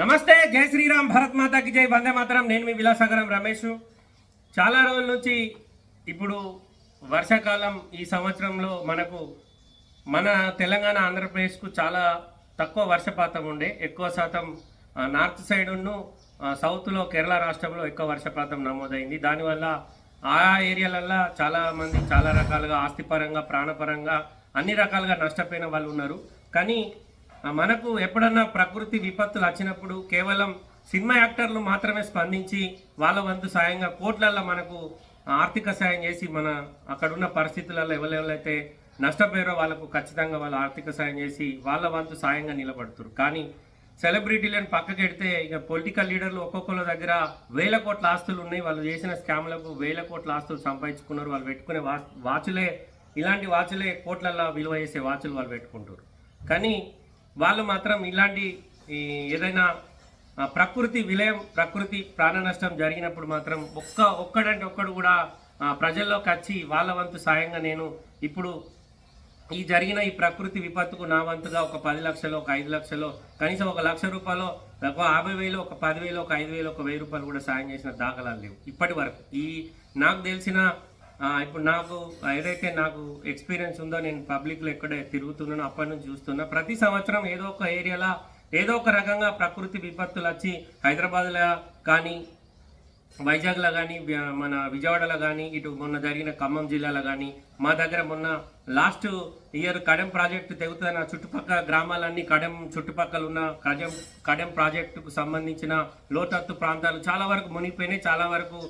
నమస్తే జై శ్రీరామ్ భరత్ మాతాకి జై వందే మాతరం. నేను మీ విలాసాగరం రమేష్. చాలా రోజుల నుంచి ఇప్పుడు వర్షాకాలం ఈ సంవత్సరంలో మనకు మన తెలంగాణ ఆంధ్రప్రదేశ్కు చాలా తక్కువ వర్షపాతం ఉండే. ఎక్కువ శాతం నార్త్ సైడ్ సౌత్లో కేరళ రాష్ట్రంలో ఎక్కువ వర్షపాతం నమోదైంది. దానివల్ల ఆ ఏరియాలల్లో చాలామంది చాలా రకాలుగా ఆస్తిపరంగా ప్రాణపరంగా అన్ని రకాలుగా నష్టపోయిన వాళ్ళు ఉన్నారు. కానీ మనకు ఎప్పుడన్నా ప్రకృతి విపత్తులు వచ్చినప్పుడు కేవలం సినిమా యాక్టర్లు మాత్రమే స్పందించి వాళ్ళ వంతు సాయంగా కోట్లల్లో మనకు ఆర్థిక సాయం చేసి మన అక్కడున్న పరిస్థితులలో ఎవరెవరైతే నష్టపోయారో వాళ్ళకు ఖచ్చితంగా వాళ్ళ ఆర్థిక సాయం చేసి వాళ్ళ వంతు సాయంగా నిలబడుతున్నారు కానీ సెలబ్రిటీలను పక్కకెడితే ఇక పొలిటికల్ లీడర్లు ఒక్కొక్కరి దగ్గర వేల కోట్ల ఆస్తులు ఉన్నాయి. వాళ్ళు చేసిన స్కామ్లకు వేల కోట్ల ఆస్తులు సంపాదించుకున్నారు. వాళ్ళు పెట్టుకునే వా వాచులే ఇలాంటి వాచులే కోట్లల్లో విలువ చేసే వాచులు వాళ్ళు పెట్టుకుంటారు కానీ వాళ్ళు మాత్రం ఇలాంటి ఈ ఏదైనా ప్రకృతి విలయం ప్రకృతి ప్రాణ నష్టం జరిగినప్పుడు మాత్రం ఒక్క ఒక్కడంటే ఒక్కడు కూడా ప్రజల్లోకి వచ్చి వాళ్ళ వంతు సాయంగా నేను ఇప్పుడు ఈ జరిగిన ఈ ప్రకృతి విపత్తుకు నా వంతుగా ఒక పది లక్షలు ఒక ఐదు లక్షలు కనీసం ఒక లక్ష రూపాయలు ఒక యాభై వేలు ఒక పదివేలు ఒక ఐదు వేలు ఒక వెయ్యి రూపాయలు కూడా సాయం చేసిన దాఖలాలు లేవు. ఇప్పటి వరకు. ఈ నాకు తెలిసిన ఇప్పుడు నాకు ఏదైతే నాకు ఎక్స్పీరియన్స్ ఉందో నేను పబ్లిక్లో ఎక్కడ తిరుగుతున్నానో అప్పటి నుంచి చూస్తున్నా. ప్రతి సంవత్సరం ఏదో ఒక ఏరియాలో ఏదో ఒక రకంగా ప్రకృతి విపత్తులు వచ్చి హైదరాబాద్లో కానీ వైజాగ్లో కానీ మన విజయవాడలో కానీ ఇటు మొన్న జరిగిన ఖమ్మం జిల్లాలో కానీ మా దగ్గర మొన్న లాస్ట్ ఇయర్ కడెం ప్రాజెక్టు తెగుతున్న చుట్టుపక్కల గ్రామాలన్నీ కడెం చుట్టుపక్కల ఉన్న కడెం కడెం ప్రాజెక్టుకు సంబంధించిన లోతత్తు ప్రాంతాలు చాలా వరకు మునిగిపోయినాయి. చాలా వరకు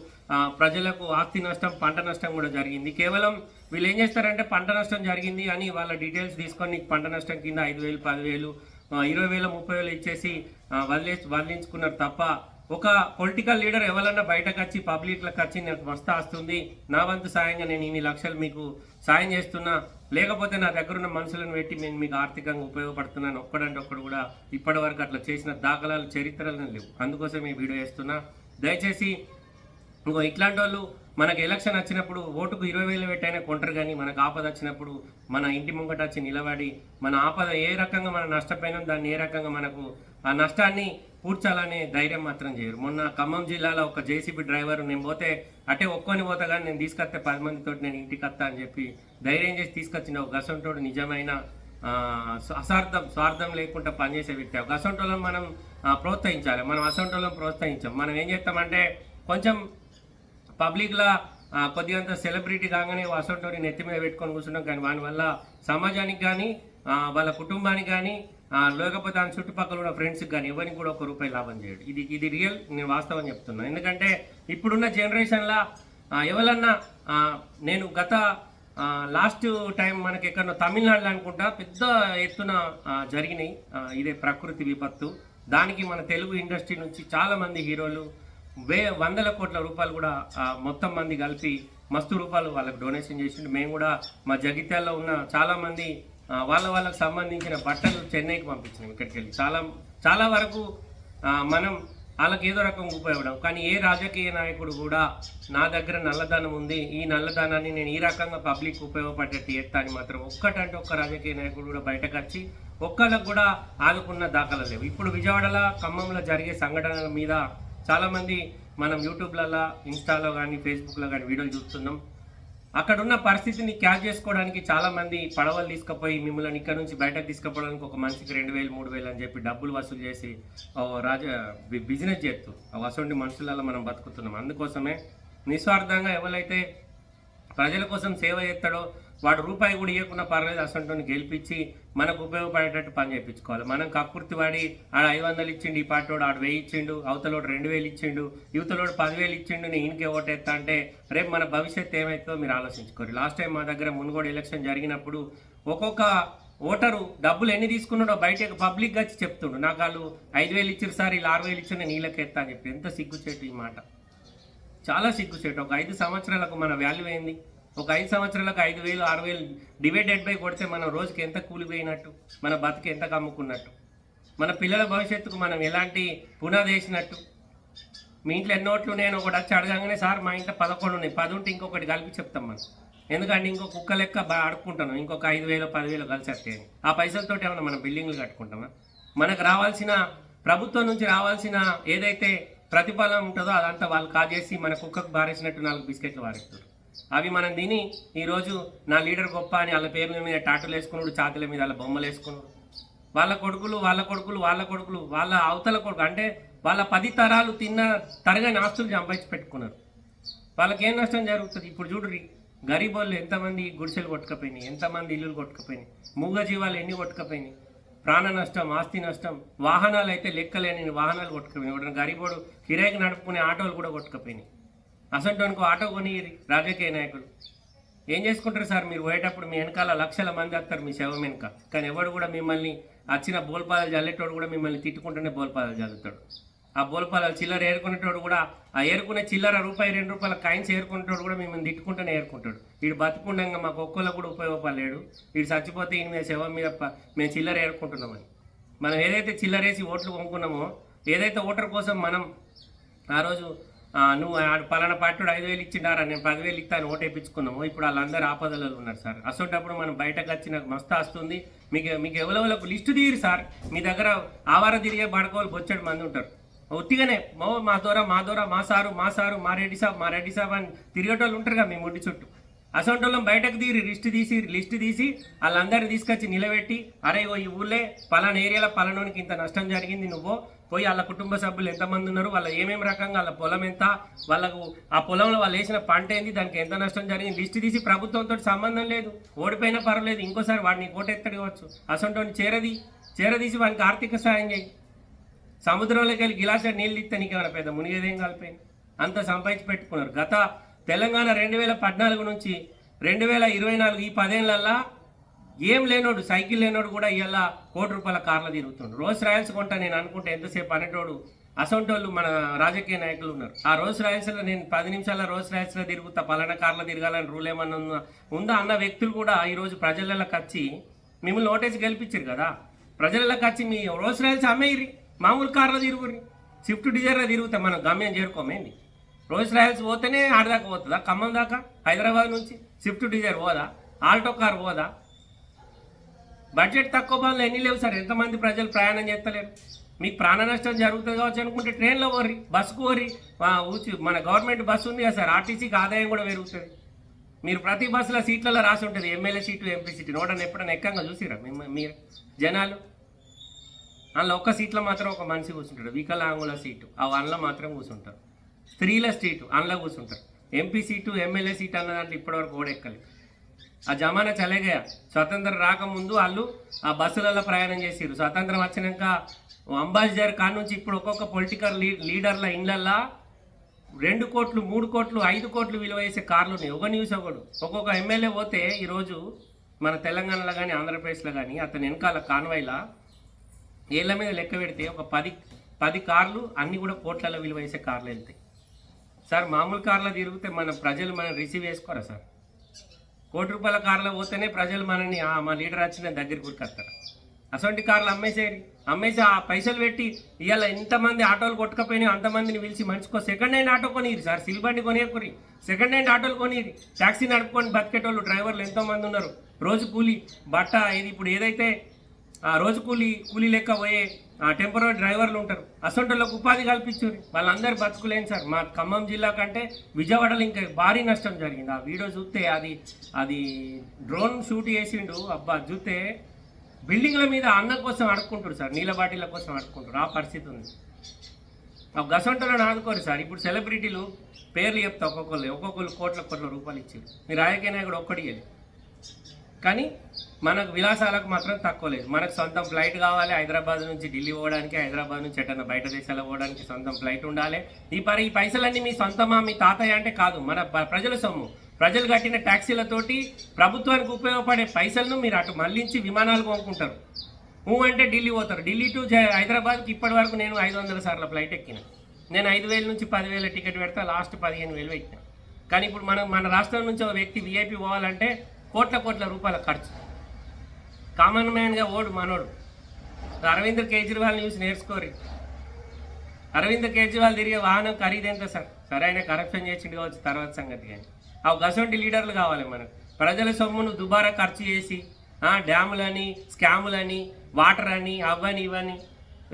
ప్రజలకు ఆస్తి నష్టం పంట నష్టం కూడా జరిగింది. కేవలం వీళ్ళు ఏం చేస్తారంటే పంట నష్టం జరిగింది అని వాళ్ళ డీటెయిల్స్ తీసుకొని పంట నష్టం కింద ఐదు వేలు పదివేలు ఇరవై వేలు ముప్పై వేలు ఇచ్చేసి వదిలే వదిలేసి వదిలించుకున్నారు తప్ప ఒక పొలిటికల్ లీడర్ ఎవరన్నా బయటకు వచ్చి పబ్లిక్లకు వచ్చి నాకు మస్తు వస్తుంది నా వంతు సాయంగా నేను ఇన్ని లక్షలు మీకు సాయం చేస్తున్నా లేకపోతే నా దగ్గర ఉన్న మనుషులను పెట్టి నేను మీకు ఆర్థికంగా ఉపయోగపడుతున్నాను ఒక్కడంటే ఒక్కడు కూడా ఇప్పటివరకు అట్లా చేసిన దాఖలాలు చరిత్రలు లేవు. అందుకోసం ఈ వీడియో చేస్తున్నా. దయచేసి ఇంకో ఇట్లాంటి వాళ్ళు మనకు ఎలక్షన్ వచ్చినప్పుడు ఓటుకు ఇరవై వేలు పెట్టైనా కొంటారు కానీ మనకు ఆపద వచ్చినప్పుడు మన ఇంటి ముంగట వచ్చి నిలబడి మన ఆపద ఏ రకంగా మనం నష్టపోయినాం దాన్ని ఏ రకంగా మనకు ఆ నష్టాన్ని పూడ్చాలనే ధైర్యం మాత్రం చేయరు. మొన్న ఖమ్మం జిల్లాలో ఒక జేసీబీ డ్రైవర్ నేను పోతే అటే ఒక్కొని పోతా కానీ నేను తీసుకొస్తే పది మందితో నేను ఇంటికి వస్తా అని చెప్పి ధైర్యం చేసి తీసుకొచ్చిన ఒక గసంటోడు నిజమైన అసార్థం స్వార్థం లేకుండా పనిచేసే వ్యక్తి. గసంటోళ్ళని మనం ప్రోత్సహించాలి. మనం అసంటోళ్ళని ప్రోత్సహించాం. మనం ఏం చేస్తామంటే కొంచెం పబ్లిక్లో కొద్దిగంత సెలబ్రిటీ కాగానే అసంటోని నెత్తి మీద పెట్టుకొని కూర్చున్నాం. కానీ వాని వల్ల సమాజానికి కానీ వాళ్ళ కుటుంబానికి కానీ లేకపోతే దాని చుట్టుపక్కల ఉన్న ఫ్రెండ్స్కి కానీ ఎవరికి కూడా ఒక రూపాయి లాభం చేయడు. ఇది ఇది రియల్ నేను వాస్తవం చెప్తున్నాను ఎందుకంటే ఇప్పుడున్న జనరేషన్లో ఎవరన్నా నేను గత లాస్ట్ టైం మనకి ఎక్కడో తమిళనాడులో అనుకుంటా పెద్ద ఎత్తున జరిగినాయి. ఇదే ప్రకృతి విపత్తు. దానికి మన తెలుగు ఇండస్ట్రీ నుంచి చాలామంది హీరోలు వే వందల కోట్ల రూపాయలు కూడా ఆ, మొత్తం మంది కలిపి మస్తు రూపాయలు వాళ్ళకి డొనేషన్ చేసిండు. మేము కూడా మా జగిత్యాల్లో ఉన్న చాలామంది వాళ్ళ వాళ్ళకి సంబంధించిన బట్టలు చెన్నైకి పంపించినాం ఇక్కడికి వెళ్ళి చాలా చాలా వరకు మనం వాళ్ళకి ఏదో రకం ఉపయోగపడం కానీ ఏ రాజకీయ నాయకుడు కూడా నా దగ్గర నల్లధనం ఉంది ఈ నల్లధనాన్ని నేను ఈ రకంగా పబ్లిక్ ఉపయోగపడేట్టు చేస్తా మాత్రం ఒక్కటంటే ఒక్క రాజకీయ నాయకుడు కూడా బయటకు వచ్చి ఒక్కళ్ళకు కూడా ఆదుకున్న దాఖలు లేవు. ఇప్పుడు విజయవాడలో ఖమ్మంలో జరిగే సంఘటనల మీద చాలామంది మనం యూట్యూబ్లలో ఇన్స్టాలో కానీ ఫేస్బుక్లో కానీ వీడియోలు చూస్తున్నాం. అక్కడున్న పరిస్థితిని క్యాచ్ చేసుకోవడానికి చాలామంది పడవలు తీసుకుపోయి మిమ్మల్ని ఇక్కడ నుంచి బయటకు తీసుకుపోవడానికి ఒక మనిషికి రెండు వేలు మూడు వేలు అని చెప్పి డబ్బులు వసూలు చేసి ఓ రాజ బిజినెస్ చేస్తూ. అటువంటి మనుషులలో మనం బతుకుతున్నాం. అందుకోసమే నిస్వార్థంగా ఎవరైతే ప్రజల కోసం సేవ చేస్తాడో వాడు రూపాయి కూడా ఇవ్వకుండా పర్లేదు అసంటోని గెలిపించి మనకు ఉపయోగపడేటట్టు పని చేయించుకోవాలి. మనం కక్కుర్తి వాడి ఆడ ఐదు వందలు ఇచ్చిండు ఈ పాటోడు ఆడు వెయ్యి ఇచ్చిండు అవతలోడు రెండు వేలు ఇచ్చిండు యువతలోడు పదివేలు ఇచ్చిండు నేను ఇంకే ఓటేస్తా అంటే రేపు మన భవిష్యత్తు ఏమవుతుందో మీరు ఆలోచించుకోరు లాస్ట్ టైం మా దగ్గర మునుగోడు ఎలక్షన్ జరిగినప్పుడు ఒక్కొక్క ఓటరు డబ్బులు ఎన్ని తీసుకున్నాడో బయటకు పబ్లిక్గా వచ్చి చెప్తుండు. నాకు వాళ్ళు ఐదు వేలు ఇచ్చారు సార్ ఇలా ఆరు వేలు ఇచ్చిన నీళ్ళకెత్తా అని చెప్పి. ఎంత సిగ్గుచేటు ఈ మాట. చాలా సిగ్గుచేటు ఒక ఐదు సంవత్సరాలకు మన వాల్యూ ఏంది? ఒక ఐదు సంవత్సరాలకు ఐదు వేలు ఆరు వేలు డివైడెడ్ బై కొడితే మనం రోజుకి ఎంత కూలిపోయినట్టు? మన బతుకు ఎంత కమ్ముకున్నట్టు? మన పిల్లల భవిష్యత్తుకు మనం ఎలాంటి పునాది వేసినట్టు? మీ ఇంట్లో ఎన్ని నోట్లు నేను ఒకటి వచ్చి అడగగానే సార్ మా ఇంట్లో పదకొండు ఉన్నాయి. పది ఉంటే ఇంకొకటి కలిపి చెప్తాం మనం. ఎందుకంటే ఇంకో కుక్క లెక్క బాగా అడుక్కుంటాను ఇంకొక ఐదు వేలు పదివేలు కలిసి వస్తాయి ఆ పైసలతో ఏమైనా మనం బిల్డింగ్లు కట్టుకుంటామా? మనకు రావాల్సిన ప్రభుత్వం నుంచి రావాల్సిన ఏదైతే ప్రతిఫలం ఉంటుందో అదంతా వాళ్ళు కాజేసి మన కుక్కకు బారేసినట్టు నాలుగు బిస్కెట్లు వారేస్తారు అవి మనం తిని ఈరోజు నా లీడర్ గొప్ప అని వాళ్ళ పేర్ల మీద టాటలు వేసుకున్నాడు ఛాతీల మీద వాళ్ళ బొమ్మలు వేసుకున్నాడు. వాళ్ళ కొడుకులు వాళ్ళ కొడుకులు వాళ్ళ కొడుకులు వాళ్ళ అవతల కొడుకు అంటే వాళ్ళ పది తరాలు తిన్న తరగని ఆస్తులు సంపాదించి పెట్టుకున్నారు. వాళ్ళకి ఏం నష్టం జరుగుతుంది? ఇప్పుడు చూడుర్రి గరీబ్ వాళ్ళు ఎంతమంది గుడిసెలు కొట్టుకపోయినాయి ఎంతమంది ఇల్లులు కొట్టుకపోయినాయి మూగ జీవాలు ఎన్ని కొట్టుకపోయినాయి? ప్రాణ నష్టం ఆస్తి నష్టం వాహనాలు అయితే లెక్కలేని వాహనాలు కొట్టుకుపోయినాయి ఒకటి గరీబోడు కిరాయికి నడుపుకునే ఆటోలు కూడా కొట్టుకుపోయినాయి. అసంటోనికి ఆటో కొని రాజకీయ నాయకులు. ఏం చేసుకుంటారు సార్ మీరు పోయేటప్పుడు? మీ వెనకాల లక్షల మంది వస్తారు మీ శవం వెనుక. కానీ ఎవడు కూడా మిమ్మల్ని వచ్చిన బోల్పాదాలు చల్లేటోడు కూడా మిమ్మల్ని తిట్టుకుంటూనే బోల్పాదాలు చల్లుతాడు ఆ బోల్పాల చిల్లర ఏరుకునేటోడు కూడా ఆ ఏరుకునే చిల్లర రూపాయి రెండు రూపాయల కాయిన్స్ ఏరుకునేటోడు కూడా మిమ్మల్ని తిట్టుకుంటూనే ఏరుకుంటాడు. వీడు బతుకుండగా మాకు ఒక్కళ్ళకు కూడా ఉపయోగపడలేడు వీడు చచ్చిపోతే ఈయన మీద శవం మీద మేము చిల్లర ఏరుకుంటున్నామని మనం ఏదైతే చిల్లరేసి ఓట్లు కొనుక్కున్నామో ఏదైతే ఓటర్ కోసం మనం ఆ రోజు నువ్వు ఆడు పలానా పార్టీ ఐదు వేలు ఇచ్చిండారా నేను పదివేలు ఇస్తాను ఓటు వేయించుకున్నాము. ఇప్పుడు వాళ్ళందరూ ఆపదలలో ఉన్నారు సార్. అసోటప్పుడు మనం బయటకు వచ్చిన నాకు మస్తు వస్తుంది మీకు మీకు ఎవరెవరకు లిస్టు తీరు సార్. మీ దగ్గర ఆవార తిరిగే పడుకోవాలి బొచ్చడు మంది ఉంటారు. ఒత్తిగానే మో మా దూర మా దూర మా సారు మా సారు మా రెడ్డి సాబ్ మా రెడ్డి సాబ్ అని తిరిగేటోళ్ళు ఉంటారుగా మీ ముడ్డి చుట్టూ. అసొంటోళ్ళం బయటకు తీరి లిస్ట్ తీసి లిస్ట్ తీసి వాళ్ళందరినీ తీసుకొచ్చి నిలబెట్టి అరే ఓ ఈ ఊళ్ళే పలానా ఏరియాలో పలానోనికి ఇంత నష్టం జరిగింది నువ్వు. పోయి వాళ్ళ కుటుంబ సభ్యులు ఎంతమంది ఉన్నారు వాళ్ళ ఏమేమి రకంగా వాళ్ళ పొలం ఎంత వాళ్ళకు ఆ పొలంలో వాళ్ళు వేసిన పంట ఏంది దానికి ఎంత నష్టం జరిగింది లిస్ట్ తీసి ప్రభుత్వంతో సంబంధం లేదు. ఓడిపోయినా పర్వాలేదు ఇంకోసారి వాడిని కోటెత్తడి కావచ్చు. అసొంటోని చేరది చేరదీసి వానికి ఆర్థిక సాయం చేయి. సముద్రంలోకి వెళ్ళి గిలాస నీళ్ళు ఇస్తే నీకేమైనా పెద్ద మునిగేదేం కలిపోయింది? అంత సంపాదించి పెట్టుకున్నారు. గత తెలంగాణ రెండు వేల పద్నాలుగు నుంచి రెండు వేల ఇరవై నాలుగు ఈ పదేళ్ళల్లో ఏం లేనోడు సైకిల్ లేనోడు కూడా ఇవాళ కోటి రూపాయల కార్లు తిరుగుతుండు రోజ్ రాయల్స్ కొంటా నేను అనుకుంటే ఎంతసేపు అనేటోడు అసొంటోళ్ళు మన రాజకీయ నాయకులు ఉన్నారు. ఆ రోజ్ రాయల్స్లో నేను పది నిమిషాల రోజ్ రాయల్స్లో తిరుగుతా పలానా కార్లో తిరగాలని రూల్ ఏమన్నా ఉందా? ఉందా అన్న వ్యక్తులు కూడా ఈరోజు ప్రజలకు వచ్చి మిమ్మల్ని నోటీస్ గెలిపించారు కదా. ప్రజలకు వచ్చి మీ రోజ్ రాయల్స్ అమ్మేయిరి మామూలు కార్లో తిరుగురి స్విఫ్ట్ డిజైర్లో తిరుగుతాం మనం గమ్యం చేరుకోమేంది? రోజ్ రాయల్స్ పోతేనే ఆడదాకా పోతుందా? ఖమ్మం దాకా? హైదరాబాద్ నుంచి స్విఫ్ట్ డిజైర్ పోదా? ఆల్టో కార్ పోదా? బడ్జెట్ తక్కువ పనులు ఎన్ని లేవు సార్? ఎంతమంది ప్రజలు ప్రయాణం చేస్తలేరు? మీకు ప్రాణ నష్టం జరుగుతుంది కావచ్చు అనుకుంటే ట్రైన్లో పోర్రి బస్సుకు పోర్రి. మన గవర్నమెంట్ బస్సు ఉంది కదా సార్ ఆర్టీసీకి ఆదాయం కూడా పెరుగుతుంది. మీరు ప్రతి బస్సులో సీట్లలో రాసి ఉంటుంది ఎమ్మెల్యే సీటు ఎంపీ సీటు. నోటని ఎప్పుడైనా ఎక్కంగా చూసిరా? మిమ్మ- మీరు జనాలు? అందులో ఒక్క సీట్లో మాత్రం ఒక మనిషి కూర్చుంటాడు. వికలాంగుల సీటు. ఆ వన్లో మాత్రం కూర్చుంటారు. స్త్రీల సీటు అందులో కూర్చుంటారు. ఎంపీ సీటు ఎమ్మెల్యే సీటు అన్న దాంట్లో ఇప్పటివరకు కూడా ఆ జమానా చలేగా స్వతంత్రం రాకముందు వాళ్ళు ఆ బస్సులలో ప్రయాణం చేసారు స్వతంత్రం వచ్చినాక అంబాసిడర్ కాడ నుంచి ఇప్పుడు ఒక్కొక్క పొలిటికల్ లీ లీడర్ల ఇండ్లల్లో రెండు కోట్లు మూడు కోట్లు ఐదు కోట్లు విలువ వేసే కార్లు ఉన్నాయి. ఒక న్యూస్ ఒకడు. ఒక్కొక్క ఎమ్మెల్యే పోతే ఈరోజు మన తెలంగాణలో కానీ ఆంధ్రప్రదేశ్లో కానీ అతని వెనకాల కాన్వాయ్లా ఏళ్ళ మీద లెక్క పెడితే ఒక పది పది కార్లు అన్నీ కూడా కోట్లలో విలువ వేసే కార్లు వెళ్తాయి. సార్ మామూలు కార్లో తిరిగితే మన ప్రజలు మనం రిసీవ్ చేసుకోరా సార్? కోటి రూపాయల కార్లో పోతేనే ప్రజలు మనల్ని "ఆ, మా లీడర్ వచ్చిన దగ్గరికి ఉరికొస్తారు అటువంటి కార్లు అమ్మేసేరి అమ్మేసి ఆ పైసలు పెట్టి ఇవాళ ఎంతమంది ఆటోలు కొట్టుకపోయినా అంతమందిని పిలిచి మంచుకో సెకండ్ హ్యాండ్ ఆటో కొనిరు సార్ సిల్బండి కొనేకురి సెకండ్ హ్యాండ్ ఆటోలు కొనిరు ట్యాక్సీ నడుపుకొని బతికేటోళ్ళు డ్రైవర్లు ఎంతోమంది ఉన్నారు. రోజు కూలి బట్ట ఇది ఇప్పుడు ఏదైతే రోజు కూలి కూలీ లెక్క పోయే టెంపరీ డ్రైవర్లు ఉంటారు. అసొంటోళ్ళకు ఉపాధి కల్పించారు. వాళ్ళందరూ బతుకులేని సార్. మా ఖమ్మం జిల్లా కంటే విజయవాడలో ఇంకా భారీ నష్టం జరిగింది. ఆ వీడియో చూస్తే అది అది డ్రోన్ షూట్ చేసిండు. అబ్బా చూస్తే బిల్డింగ్ల మీద అన్నం కోసం అడుక్కుంటారు సార్. నీళ్ళ బాటిళ్ళ కోసం అడుక్కుంటారు ఆ పరిస్థితి ఉంది. గసంటలను ఆదుకోరు సార్. ఇప్పుడు సెలబ్రిటీలు పేర్లు చెప్తా ఒక్కొక్కరు ఒక్కొక్కరు కోట్ల కోట్ల రూపాయలు ఇచ్చారు. మీ రాజకీయ నాయకుడు ఒక్కడి కానీ మనకు విలాసాలకు మాత్రం తక్కువ లేదు. మనకు సొంతం ఫ్లైట్ కావాలి హైదరాబాద్ నుంచి ఢిల్లీ పోవడానికి హైదరాబాద్ నుంచి ఎటన్నా బయట దేశాలకు పోవడానికి సొంతం ఫ్లైట్ ఉండాలి. ఈ పరి ఈ పైసలన్నీ మీ సొంతమా మీ తాతయ్య అంటే కాదు మన ప్రజల సొమ్ము. ప్రజలు కట్టిన ట్యాక్సీలతోటి ప్రభుత్వానికి ఉపయోగపడే పైసలను మీరు అటు మళ్ళించి విమానాలు కొనుక్కుంటారు. ఊ అంటే ఢిల్లీ పోతారు. ఢిల్లీ టు హైదరాబాద్కి ఇప్పటి వరకు నేను ఐదు వందల సార్లు ఫ్లైట్ ఎక్కిన. నేను ఐదు వేల నుంచి పదివేల టికెట్ పెడతా లాస్ట్ పదిహేను వేలు ఎక్కిన కానీ ఇప్పుడు మనం మన రాష్ట్రం నుంచి ఒక వ్యక్తి విఐపి పోవాలంటే కోట్ల కోట్ల రూపాయల ఖర్చు. కామన్ మ్యాన్గా ఓడు మనోడు. అరవింద్ కేజ్రీవాల్ని చూసి నేర్చుకోరు. అరవింద్ కేజ్రీవాల్ తిరిగే వాహనం ఖరీదు ఎంత సార్? సరే ఆయన కరప్షన్ చేసిండు కావచ్చు తర్వాత సంగతి కానీ. ఆ గసొంటి లీడర్లు కావాలి మనకు. ప్రజల సొమ్మును దుబారా ఖర్చు చేసి డ్యాములని స్కాములని వాటర్ అని అవని ఇవని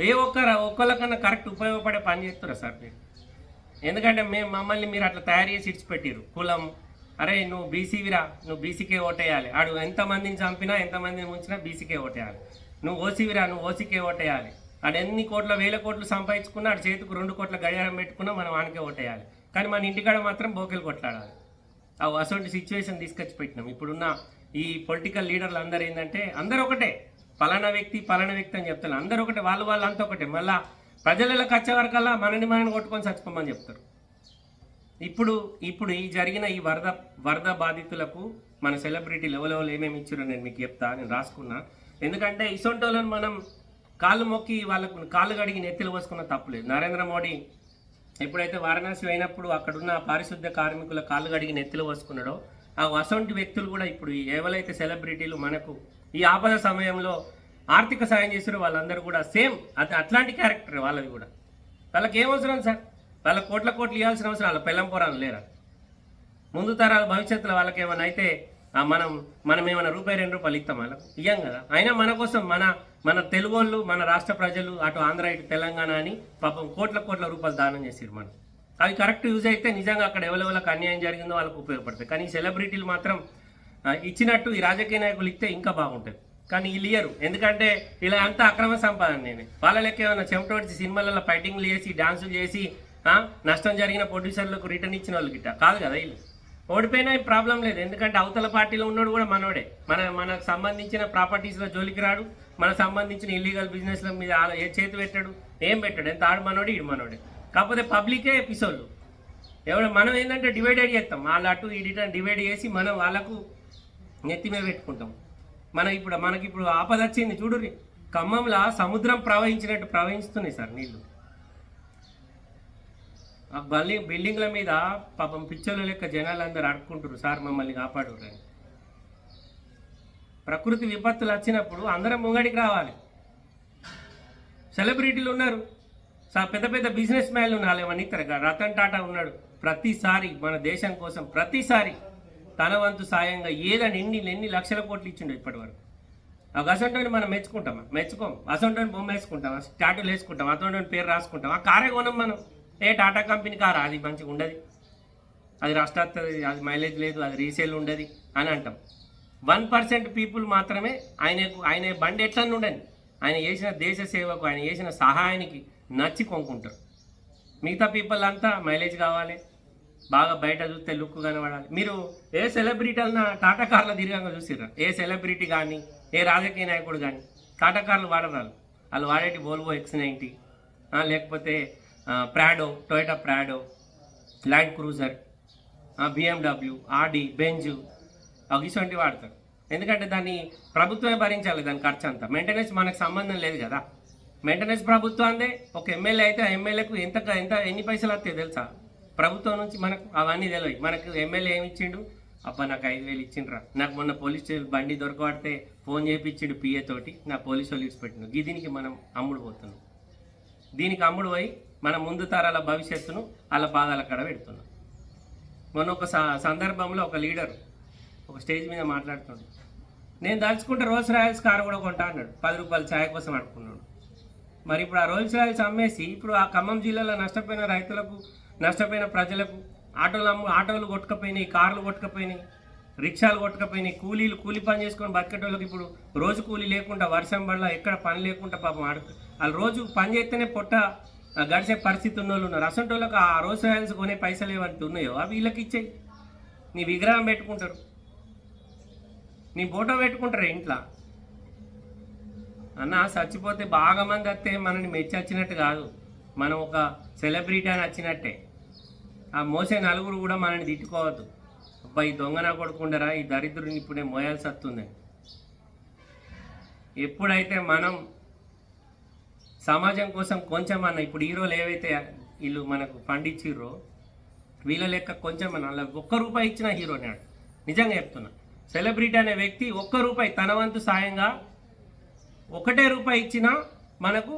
ఏ ఒక్కరు ఒక్కళ్ళకన్నా కరెక్ట్ ఉపయోగపడే పని చేస్తారా సార్ మీరు? ఎందుకంటే మేము మమ్మల్ని మీరు అట్లా తయారు చేసి ఇచ్చిపెట్టారు కులం అరే నువ్వు బీసీవిరా నువ్వు బీసీకే ఓటేయాలి. ఆడు ఎంతమందిని చంపినా ఎంతమందిని ఉంచినా బీసీకే ఓటేయాలి. నువ్వు ఓసీవిరా నువ్వు ఓసీకే ఓటేయాలి. ఆడు ఎన్ని కోట్ల వేల కోట్లు సంపాదించుకున్నా ఆడు చేతికి రెండు కోట్ల గడియారం పెట్టుకున్నా మనం వానికే ఓటేయాలి. కానీ మన ఇంటికాడ మాత్రం బోకెలు కొట్లాడాలి. ఆ అసొంటి సిచ్యువేషన్ తీసుకొచ్చి పెట్టినాం. ఇప్పుడున్న ఈ పొలిటికల్ లీడర్లు అందరూ ఏంటంటే అందరూ ఒకటే. పలానా వ్యక్తి పలానా వ్యక్తి అని చెప్తాను అందరూ ఒకటే వాళ్ళు వాళ్ళంతా ఒకటే. మళ్ళా ప్రజలకు వచ్చే వరకల్లా మనని మనని కొట్టుకొని చచ్చిపోమని చెప్తారు. ఇప్పుడు ఇప్పుడు ఈ జరిగిన ఈ వరద వరద బాధితులకు మన సెలబ్రిటీ లెవెల్ ఏమేమి ఇచ్చారో నేను మీకు చెప్తా నేను రాసుకున్నా. ఎందుకంటే ఇసొంటోలను మనం కాళ్ళు మొక్కి వాళ్ళకు కాళ్ళు కడిగి నెత్తిలు పోసుకున్న తప్పులేదు నరేంద్ర మోడీ ఎప్పుడైతే వారణాసి అయినప్పుడు అక్కడున్న పారిశుద్ధ కార్మికుల కాళ్ళు కడిగి నెత్తిలు పోసుకున్నాడో ఆ అసొంటి వ్యక్తులు కూడా ఇప్పుడు ఎవరైతే సెలబ్రిటీలు మనకు ఈ ఆపద సమయంలో ఆర్థిక సాయం చేసారో వాళ్ళందరూ కూడా సేమ్ అది అట్లాంటి క్యారెక్టర్ వాళ్ళది కూడా. వాళ్ళకి ఏం అవసరం సార్? వాళ్ళ కోట్ల కోట్లు ఇవ్వాల్సిన అవసరం వాళ్ళ పెళ్ళం పోరాలు లేరా? ముందు తరాల భవిష్యత్తులో వాళ్ళకి ఏమైనా అయితే మనం మనం ఏమైనా రూపాయి రెండు రూపాయలు ఇస్తాం వాళ్ళకు? ఇయ్యం కదా. అయినా మన కోసం మన మన తెలుగోళ్ళు మన రాష్ట్ర ప్రజలు అటు ఆంధ్ర ఇటు తెలంగాణ అని పాపం కోట్ల కోట్ల రూపాయలు దానం చేసారు మనం అవి కరెక్ట్ యూజ్ అయితే నిజంగా అక్కడ ఎవరెవరికి అన్యాయం జరిగిందో వాళ్ళకు ఉపయోగపడతాయి. కానీ సెలబ్రిటీలు మాత్రం ఇచ్చినట్టు ఈ రాజకీయ నాయకులు ఇస్తే ఇంకా బాగుంటుంది. కానీ వీళ్ళు ఇయ్యరు. ఎందుకంటే ఇలా అంతా అక్రమ సంపాదన నేను. వాళ్ళ లెక్క ఏమైనా చెమటోడిచి సినిమాలలో ఫైటింగ్లు చేసి డాన్సులు చేసి నష్టం జరిగిన ప్రొడ్యూసర్లకు రిటర్న్ ఇచ్చిన వాళ్ళు గిట్ట? కాదు కదా వీళ్ళు. ఓడిపోయినా ప్రాబ్లం లేదు. ఎందుకంటే అవతల పార్టీలో ఉన్నోడు కూడా మనోడే. మన మనకు సంబంధించిన ప్రాపర్టీస్లో జోలికి రాడు. మనకు సంబంధించిన ఇల్లీగల్ బిజినెస్ల మీద ఏ చేతి పెట్టాడు? ఏం పెట్టాడు? ఎంత ఆడు మనోడే ఇడు మనోడే. కాకపోతే పబ్లికే ఎపిసోడ్లు ఎవరు మనం ఏంటంటే డివైడెడ్ చేస్తాం. వాళ్ళు అటు ఇటు డివైడ్ చేసి మనం వాళ్ళకు నెత్తిమే పెట్టుకుంటాం. మనం ఇప్పుడు మనకి ఇప్పుడు ఆపద వచ్చింది చూడుర్రి. ఖమ్మంలో సముద్రం ప్రవహించినట్టు ప్రవహిస్తున్నాయి సార్ నీళ్ళు బిల్డింగ్ బిల్డింగ్ల మీద పాపం పిచ్చర్లు లెక్క జనాలు అందరు అడుక్కుంటారు సార్ మమ్మల్ని కాపాడు అని ప్రకృతి విపత్తులు వచ్చినప్పుడు అందరం ముంగడికి రావాలి. సెలబ్రిటీలు ఉన్నారు. సా పెద్ద పెద్ద బిజినెస్ మ్యాన్లు ఉన్నారు. ఏమన్నా ఇస్తారు రతన్ టాటా ఉన్నాడు. ప్రతిసారి మన దేశం కోసం ప్రతిసారి తన వంతు సాయంగా ఏదని ఎన్ని ఎన్ని లక్షల కోట్లు ఇచ్చిండు ఇప్పటి వరకు ఆ అసంటోని మనం మెచ్చుకుంటామా? మెచ్చుకోం. అసంటోని బొమ్మ వేసుకుంటాం టాటూలు వేసుకుంటాం అసంటోని పేరు రాసుకుంటాం ఆ కారే కొనం మనం. ఏ టాటా కంపెనీ కారా? అది మంచిగా ఉండదు. అది రస్ట్ వస్తుంది అది మైలేజ్ లేదు అది రీసేల్ ఉండదు అని అంటాం. వన్ పర్సెంట్ పీపుల్ మాత్రమే ఆయనకు ఆయన బండి ఎట్లా ఉండని ఆయన చేసిన దేశ సేవకు ఆయన చేసిన సహాయానికి నచ్చి కొనుక్కుంటారు. మిగతా పీపుల్ అంతా మైలేజ్ కావాలి బాగా బయట చూస్తే లుక్ కనబడాలి. మీరు ఏ సెలబ్రిటీ అన్న టాటా కార్లో తిరగంగా చూసిర్రా? ఏ సెలబ్రిటీ కానీ ఏ రాజకీయ నాయకుడు కానీ టాటా కార్లు వాడరాలు వాళ్ళు వాడేటి వోల్వో ఎక్స్ నైంటీ లేకపోతే Prado Toyota Prado Land Cruiser BMW Audi Benz అవి ఇటువంటి వాడతారు. ఎందుకంటే దాన్ని ప్రభుత్వమే భరించాలి దాని ఖర్చు అంతా. మెయింటెనెన్స్ మనకు సంబంధం లేదు కదా. మెయింటెనెన్స్ ప్రభుత్వాందే ఒక ఎమ్మెల్యే అయితే ఆ ఎమ్మెల్యేకు ఎంత ఎంత ఎన్ని పైసలు వస్తాయి తెలుసా? ప్రభుత్వం నుంచి మనకు అవన్నీ తెలియదు మనకు ఎమ్మెల్యే ఏమి ఇచ్చిండు? అబ్బా నాకు ఐదు వేలు ఇచ్చిండ్రా. నాకు మొన్న పోలీస్ స్టేషన్ బండి దొరకబడితే ఫోన్ చేయించిండు పిఏ తోటి. నా పోలీసు వాళ్ళు ఇచ్చిపెట్టిండు పెట్టిండు దీనికి మనం అమ్ముడు పోతున్నాం. దీనికి అమ్ముడు పోయి మన ముందు తరాల భవిష్యత్తును వాళ్ళ పాదాల కడ పెడుతున్నాం. మొన్న ఒక స- సందర్భంలో ఒక లీడర్ ఒక స్టేజ్ మీద మాట్లాడుతున్నాడు నేను దాచుకుంటే రోల్స్ రాయల్స్ కారు కూడా కొంటా అన్నాడు. పది రూపాయలు ఛాయ్ కోసం అడుకున్నాడు మరి ఇప్పుడు ఆ రోల్స్ రాయల్స్ అమ్మేసి ఇప్పుడు ఆ ఖమ్మం జిల్లాలో నష్టపోయిన రైతులకు నష్టపోయిన ప్రజలకు ఆటోలు అమ్ము ఆటోలు కొట్టుకపోయినాయి కార్లు కొట్టుకపోయినాయి రిక్షాలు కొట్టుకపోయినాయి కూలీలు కూలి పని చేసుకొని బతికేటోళ్ళకి ఇప్పుడు రోజు కూలీ లేకుండా వర్షం పడలా ఎక్కడ పని లేకుండా పాపం ఆడు వాళ్ళు రోజు పని చేస్తేనే పొట్ట గడిచే పరిస్థితి ఉన్న వాళ్ళు ఉన్నారు. అసలు వాళ్ళకి ఆ రోజ్ రాయల్స్ కొనే పైసలు ఏమంటే ఉన్నాయో అవి వీళ్ళకి ఇచ్చేయి. నీ విగ్రహం పెట్టుకుంటారు. నీ ఫోటో పెట్టుకుంటారు ఇంట్లో. అన్న చచ్చిపోతే బాగా మంది వస్తే మనని మెచ్చి వచ్చినట్టు కాదు. మనం ఒక సెలబ్రిటీ అని వచ్చినట్టే. ఆ మోసే నలుగురు కూడా మనని తిట్టుకోవద్దు. అబ్బా ఈ దొంగన కొడుకుండరా? ఈ దరిద్రుని ఇప్పుడే మోయాల్సి వస్తుంది ఎప్పుడైతే మనం సమాజం కోసం కొంచెం అన్న ఇప్పుడు హీరోలు ఏవైతే వీళ్ళు మనకు ఫండ్ ఇచ్చిర్రో వీళ్ళ లెక్క కొంచెం అన్న అలా ఒక్క రూపాయి ఇచ్చిన హీరోని ఆడు నిజంగా చెప్తున్నా. సెలబ్రిటీ అనే వ్యక్తి ఒక్క రూపాయి తన వంతు సాయంగా ఒకటే రూపాయి ఇచ్చినా మనకు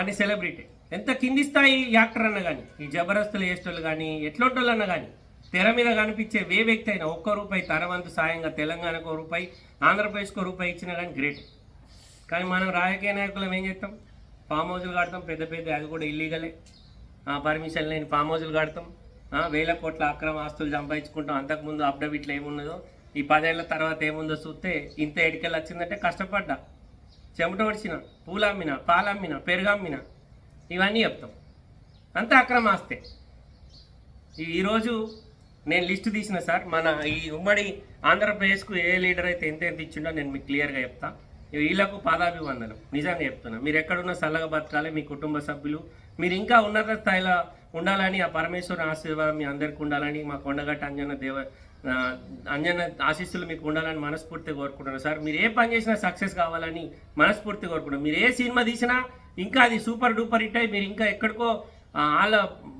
అది సెలబ్రిటీ. ఎంత కింది స్థాయి యాక్టర్ అన్న కానీ ఈ జబర్దస్తులు చేసేటోళ్ళు కానీ ఎట్లోటోళ్ళు అన్న కానీ తెర మీద కనిపించే ఏ వ్యక్తి అయినా ఒక్క రూపాయి తన వంతు సాయంగా తెలంగాణకు రూపాయి ఆంధ్రప్రదేశ్కు రూపాయి ఇచ్చినా కానీ గ్రేట్. కానీ మనం రాజకీయ నాయకులం ఏం చేస్తాం? ఫామ్ హౌస్లు కడతాం పెద్ద పెద్ద అది కూడా ఇల్లీగలే పర్మిషన్ లేని ఫామ్ హౌస్లు కడతాం. వేల కోట్ల అక్రమ ఆస్తులు సంపాదించుకుంటాం. అంతకుముందు అప్డేవిట్లు ఏమున్నదో ఈ పదేళ్ళ తర్వాత ఏముందో చూస్తే ఇంత ఎడికెళ్ళి వచ్చిందంటే కష్టపడ్డా. చెమట ఒడిచిన పూలు అమ్మిన పాలు అమ్మిన పెరుగు అమ్మిన ఇవన్నీ చెప్తాం. అంతా అక్రమ ఆస్తే. ఈరోజు నేను లిస్ట్ తీసిన సార్ మన ఈ ఉమ్మడి ఆంధ్రప్రదేశ్కు ఏ లీడర్ అయితే ఎంత ఎంత ఇచ్చిండో నేను మీకు క్లియర్గా చెప్తా. వీళ్ళకు పాదాభివందనం. నిజంగా చెప్తున్నా. మీరు ఎక్కడున్న చల్లగా బతకాలి మీ కుటుంబ సభ్యులు. మీరు ఇంకా ఉన్నత స్థాయిలో ఉండాలని ఆ పరమేశ్వరుని ఆశీర్వాదం మీ అందరికి ఉండాలని మా కొండగట్ట అంజన దేవ అంజన ఆశీస్సులు మీకు ఉండాలని మనస్ఫూర్తిగా కోరుకుంటున్నాను సార్ మీరు ఏ పని చేసినా సక్సెస్ కావాలని మనస్ఫూర్తిగా కోరుకుంటున్నాను మీరు ఏ సినిమా తీసినా ఇంకా అది సూపర్ డూపర్ హిట్ అయ్యి మీరు ఇంకా ఎక్కడికో వాళ్ళ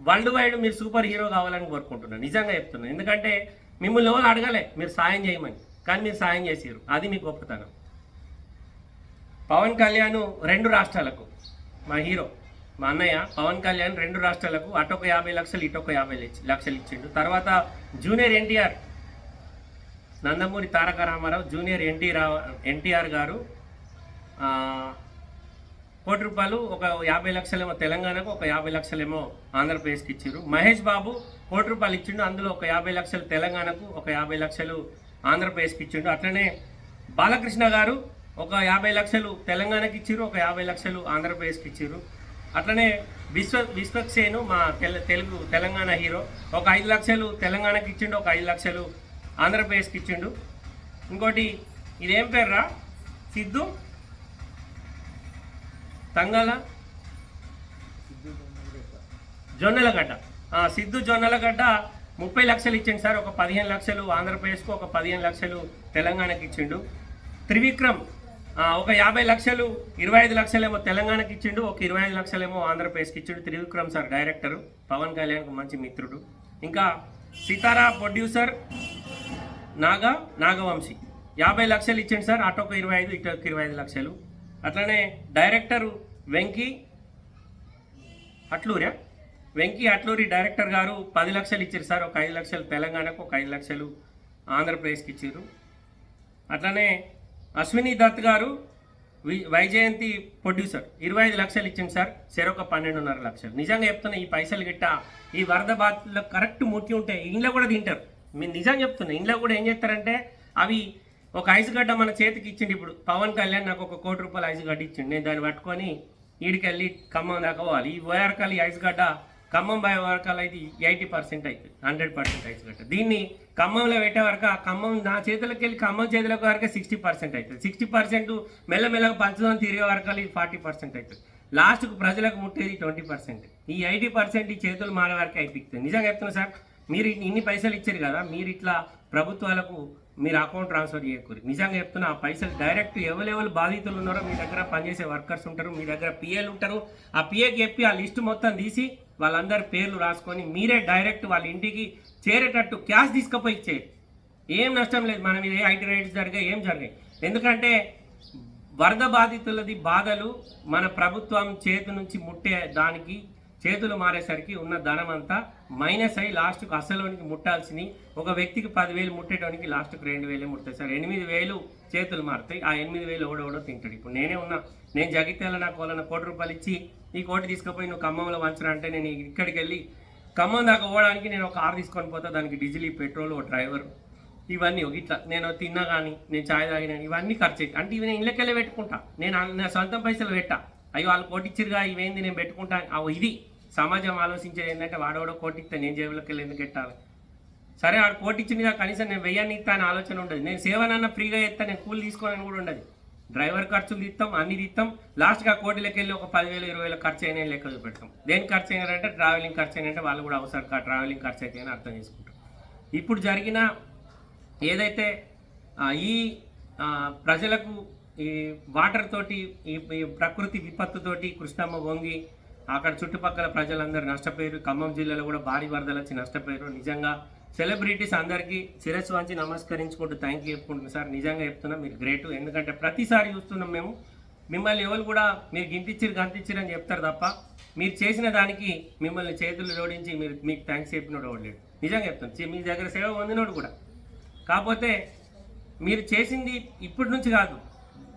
వరల్డ్ వైడ్ మీరు సూపర్ హీరో కావాలని కోరుకుంటున్నాను నిజంగా చెప్తున్నాను ఎందుకంటే మిమ్మల్ని ఎవరు అడగలే మీరు సాయం చేయమని. కానీ మీరు సాయం చేసారు అది మీ గొప్పతనం. పవన్ కళ్యాణ్ రెండు రాష్ట్రాలకు. మా హీరో మా అన్నయ్య పవన్ కళ్యాణ్ రెండు రాష్ట్రాలకు అటొక యాభై లక్షలు ఇటొక యాభై లక్షలు ఇచ్చిండు. తర్వాత junior NTR Nandamuri Taraka Ramarao junior NT Rao NTR garu కోటి రూపాయలు ఒక యాభై లక్షలేమో తెలంగాణకు ఒక యాభై లక్షలేమో ఆంధ్రప్రదేశ్కి ఇచ్చారు మహేష్ బాబు కోటి రూపాయలు ఇచ్చిండు అందులో ఒక యాభై లక్షలు తెలంగాణకు ఒక యాభై లక్షలు ఆంధ్రప్రదేశ్కి ఇచ్చిండు. అట్లనే బాలకృష్ణ గారు ఒక యాభై లక్షలు తెలంగాణకి ఇచ్చారు ఒక యాభై లక్షలు ఆంధ్రప్రదేశ్కి ఇచ్చారు అట్లనే విశ్వ విశ్వక్సేను మా తెల తెలుగు తెలంగాణ హీరో ఒక ఐదు లక్షలు తెలంగాణకి ఇచ్చిండు ఒక ఐదు లక్షలు ఆంధ్రప్రదేశ్కి ఇచ్చిండు. ఇంకోటి ఇదేం పేర్రా? సిద్ధు? తంగళ జొన్నలగడ్డ. సిద్ధు జొన్నలగడ్డ ముప్పై లక్షలు ఇచ్చిండు సార్ ఒక పదిహేను లక్షలు ఆంధ్రప్రదేశ్కు ఒక పదిహేను లక్షలు తెలంగాణకి ఇచ్చిండు. త్రివిక్రమ్ ఒక యాభై లక్షలు ఇరవై ఐదు లక్షలేమో తెలంగాణకి ఇచ్చిండు ఒక ఇరవై ఐదు లక్షలేమో ఆంధ్రప్రదేశ్కి ఇచ్చిండు త్రివిక్రమ్ సార్ డైరెక్టరు పవన్ కళ్యాణ్కు మంచి మిత్రుడు. ఇంకా సితారా ప్రొడ్యూసర్ నాగా నాగవంశీ. యాభై లక్షలు ఇచ్చిండు సార్ అటొక ఇరవై ఐదు ఇటొక ఇరవై ఐదు లక్షలు. అట్లనే డైరెక్టరు వెంకీ అట్లూరా? వెంకీ అట్లూరి డైరెక్టర్ గారు పది లక్షలు ఇచ్చారు సార్ ఒక ఐదు లక్షలు తెలంగాణకు ఒక ఐదు లక్షలు ఆంధ్రప్రదేశ్కి ఇచ్చారు అట్లనే అశ్విని దత్ గారు వైజయంతి ప్రొడ్యూసర్. ఇరవై ఐదు లక్షలు ఇచ్చింది సార్. సెరొక పన్నెండున్నర లక్షలు. నిజంగా చెప్తున్నా ఈ పైసలు గిట్ట ఈ వరద బాధితులకు కరెక్ట్ ముట్టి ఉంటే ఇంట్లో కూడా తింటారు. మీరు నిజం చెప్తున్నా ఇంట్లో కూడా ఏం చేస్తారంటే అవి ఒక ఐస్ గడ్డ మన చేతికి ఇచ్చిండు ఇప్పుడు. పవన్ కళ్యాణ్ నాకు ఒక కోటి రూపాయల ఐస్ గడ్డ ఇచ్చిండు. నేను దాన్ని పట్టుకొని ఈడికెళ్ళి ఖమ్మం దాకా పోవాలి. ఈ ఓఆర్కాలు ఈ ఐస్ గడ్డ ఖమ్మం బై ఓఆర్కాలు అయితే ఎయిటీ పర్సెంట్ అవుతుంది హండ్రెడ్ పర్సెంట్ ఐస్ గడ్డ. దీన్ని ఖమ్మంలో పెట్టే వరకు ఆ ఖమ్మం నా చేతులకు వెళ్ళి ఖమ్మం చేతులకు వరకు సిక్స్టీ పర్సెంట్ అవుతుంది. సిక్స్టీ పర్సెంట్ మెల్లమెల్లగా పంచదాం తిరిగే వరకు ఫార్టీ పర్సెంట్ అవుతుంది. లాస్ట్కు ప్రజలకు ముట్టేది ట్వంటీ పర్సెంట్ ఈ ఎయిటీ పర్సెంట్ ఈ చేతులు మారే వరకు అయిపోతుంది. నిజంగా చెప్తున్నా సార్ మీరు ఇన్ని పైసలు ఇచ్చారు కదా మీరు ఇట్లా ప్రభుత్వాలకు మీరు అకౌంట్ ట్రాన్స్ఫర్ చేయకూరి నిజంగా చెప్తున్నా ఆ పైసలు డైరెక్ట్ ఎవరెవరు బాధితులు ఉన్నారో మీ దగ్గర పనిచేసే వర్కర్స్ ఉంటారు మీ దగ్గర పిఏలు ఉంటారు. ఆ పిఏకి చెప్పి ఆ లిస్ట్ మొత్తం తీసి వాళ్ళందరి పేర్లు రాసుకొని మీరే డైరెక్ట్ వాళ్ళ ఇంటికి చేరేటట్టు క్యాష్ తీసుకుపోయి ఇచ్చేయండి ఏం నష్టం లేదు మన మీద ఏ ఐటీ రైట్స్ జరిగాయి ఏం జరిగాయి ఎందుకంటే వరద బాధితులది బాధలు మన ప్రభుత్వం చేతి నుంచి ముట్టే దానికి చేతులు మారేసరికి ఉన్న ధనం అంతా మైనస్ అయ్యి లాస్ట్కు అసలునికి ముట్టాల్సింది ఒక వ్యక్తికి పదివేలు ముట్టేటానికి లాస్ట్కి రెండు వేలే ముట్టాయి సార్ ఎనిమిది వేలు చేతులు మారుతాయి. ఆ ఎనిమిది వేలు ఓడోడో తింటాడు. ఇప్పుడు నేనే ఉన్నా. నేను జగిత్యాల నాకు వాళ్ళ కోటి రూపాయలు ఇచ్చి ఈ కోటి తీసుకుపోయి నువ్వు ఖమ్మంలో వంచరా అంటే నేను ఇక్కడికి వెళ్ళి ఖమ్మం దాకా పోవడానికి నేను ఒక కార్ తీసుకొని పోతా దానికి డీజిల్ పెట్రోల్ ఒక డ్రైవర్ ఇవన్నీ ఒక ఇట్లా. నేను తిన్నా కానీ నేను చాయ్ తాగినా ఇవన్నీ ఖర్చు అవుతాయి అంటే ఇవి నేను ఇళ్ళకెళ్ళి పెట్టుకుంటా. నేను నా సొంతం పైసలు పెట్టా. అయ్యో వాళ్ళు కోటిచ్చిరుగా ఇవేంది నేను పెట్టుకుంటా? ఇది. సమాజం ఆలోచించేది ఏంటంటే వాడోడో కోటిస్తే నేను జేబులోకి వెళ్ళి ఎందుకు పెట్టాలి సరే వాడు కోటిచ్చిందిగా కనీసం నేను వెయ్యాన్ని ఇస్తా అని ఆలోచన ఉండదు. నేను సేవనన్నా ఫ్రీగా ఇస్తా నేను కూలి తీసుకోవాలని కూడా ఉండదు. డ్రైవర్ ఖర్చులు తీస్తాం అన్ని తీస్తాం. లాస్ట్గా కోటిలోకి వెళ్ళి ఒక పదివేలు ఇరవై వేలు ఖర్చు అయినా లెక్క చూపెడతాం. దేనికి ఖర్చు అయినారంటే ట్రావెలింగ్ ఖర్చు అయినంటే వాళ్ళు కూడా అవసరం కా ట్రావెలింగ్ ఖర్చు అయితే అని అర్థం చేసుకుంటాం ఇప్పుడు జరిగిన ఏదైతే ఈ ప్రజలకు ఈ వాటర్ తోటి ఈ ఈ ప్రకృతి విపత్తుతోటి కృష్ణమ్మ వంగి అక్కడ చుట్టుపక్కల ప్రజలందరూ నష్టపోయారు ఖమ్మం జిల్లాలో కూడా భారీ వరదలు వచ్చి నష్టపోయారు నిజంగా సెలబ్రిటీస్ అందరికీ శిరస్సు వంచి నమస్కరించుకుంటూ థ్యాంక్ యూ చెప్పుకుంటున్నాం. సార్ నిజంగా చెప్తున్నాం మీరు గ్రేట్ ఎందుకంటే ప్రతిసారి చూస్తున్నాం మేము. మిమ్మల్ని ఎవరు కూడా మీరు గింతిచ్చిరు గంతిచ్చిరు అని చెప్తారు తప్ప మీరు చేసిన దానికి మిమ్మల్ని చేతులు జోడించి మీరు మీకు థ్యాంక్స్ చెప్పినోడు ఎవడు నిజంగా చెప్తాను మీ దగ్గర సేవ పొందినోడు కూడా. కాకపోతే మీరు చేసింది ఇప్పటి నుంచి కాదు.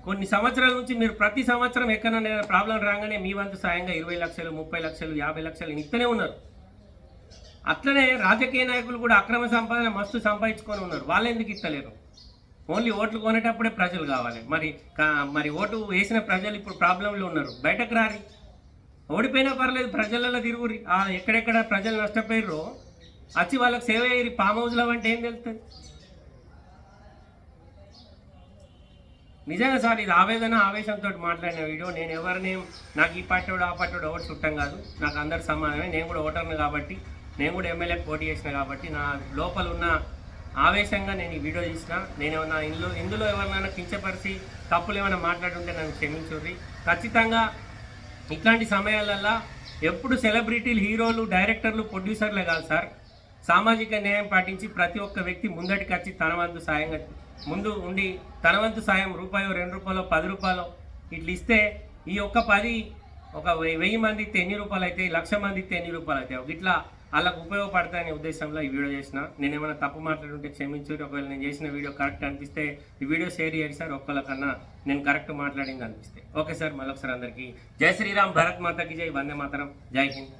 కొన్ని సంవత్సరాల నుంచి మీరు ప్రతి సంవత్సరం ఎక్కడైనా ప్రాబ్లం రాగానే మీ వంతు సాయంగా ఇరవై లక్షలు ముప్పై లక్షలు యాభై లక్షలు ఇస్తూనే ఉన్నారు. అట్లనే రాజకీయ నాయకులు కూడా అక్రమ సంపాదన మస్తు సంపాదించుకొని ఉన్నారు. వాళ్ళు ఎందుకు ఇస్తలేరు? ఓన్లీ ఓట్లు కొనేటప్పుడే ప్రజలు కావాలి. మరి కా- మరి ఓటు వేసిన ప్రజలు ఇప్పుడు ప్రాబ్లంలో ఉన్నారు. బయటకు రారి. ఓడిపోయినా పర్లేదు ప్రజలలో తిరుగురి ఎక్కడెక్కడ ప్రజలు నష్టపోయారో వచ్చి వాళ్ళకి సేవ అయ్యి ఫామ్ హౌస్లో అంటే ఏం తెలుస్తుంది? నిజంగా సార్ ఇది ఆవేదన ఆవేశంతో మాట్లాడిన వీడియో. నేను ఎవరిని నాకు ఈ పట్టోడు ఆ పట్టోడు ఓటు చుట్టం కాదు. నాకు అందరు సమానమే. నేను కూడా ఓటర్ని కాబట్టి నేను కూడా ఎమ్మెల్యే పోటీ చేసిన కాబట్టి నా లోపల ఉన్న ఆవేశంగా నేను ఈ వీడియో తీసిన. నేను ఏమన్నా ఇందులో ఇందులో ఎవరినైనా కించపరిచి తప్పులు ఏమైనా మాట్లాడుంటే నన్ను క్షమించుర్రి ఖచ్చితంగా ఇట్లాంటి సమయాలల్లో ఎప్పుడు సెలబ్రిటీలు హీరోలు డైరెక్టర్లు ప్రొడ్యూసర్లే కాదు సార్. సామాజిక న్యాయం పాటించి ప్రతి ఒక్క వ్యక్తి ముందటికి వచ్చి తన వంతు సాయంగా ముందు ఉండి తన వంతు సాయం రూపాయో రెండు రూపాయలు పది రూపాయలు ఇట్లు ఇస్తే ఈ ఒక్క పది ఒక వెయ్యి మంది ఇస్తే ఎన్ని రూపాయలు అయితే లక్ష మంది ఇస్తే ఎన్ని రూపాయలు అవుతాయి ఇట్లా వాళ్ళకు ఉపయోగపడతాయనే ఉద్దేశంలో ఈ వీడియో చేసిన. నేను ఏమైనా తప్పు మాట్లాడుంటే క్షమించు ఒకవేళ నేను చేసిన వీడియో కరెక్ట్ అనిపిస్తే ఈ వీడియో షేర్ చేయండి సార్ ఒక్కళ్ళకన్నా నేను కరెక్ట్ మాట్లాడింది అనిపిస్తే. ఓకే సార్ మళ్ళొకసారి అందరికీ. జై శ్రీరామ్ భరత్ మాతకి జై. వందే మాతరం. జై హింద్.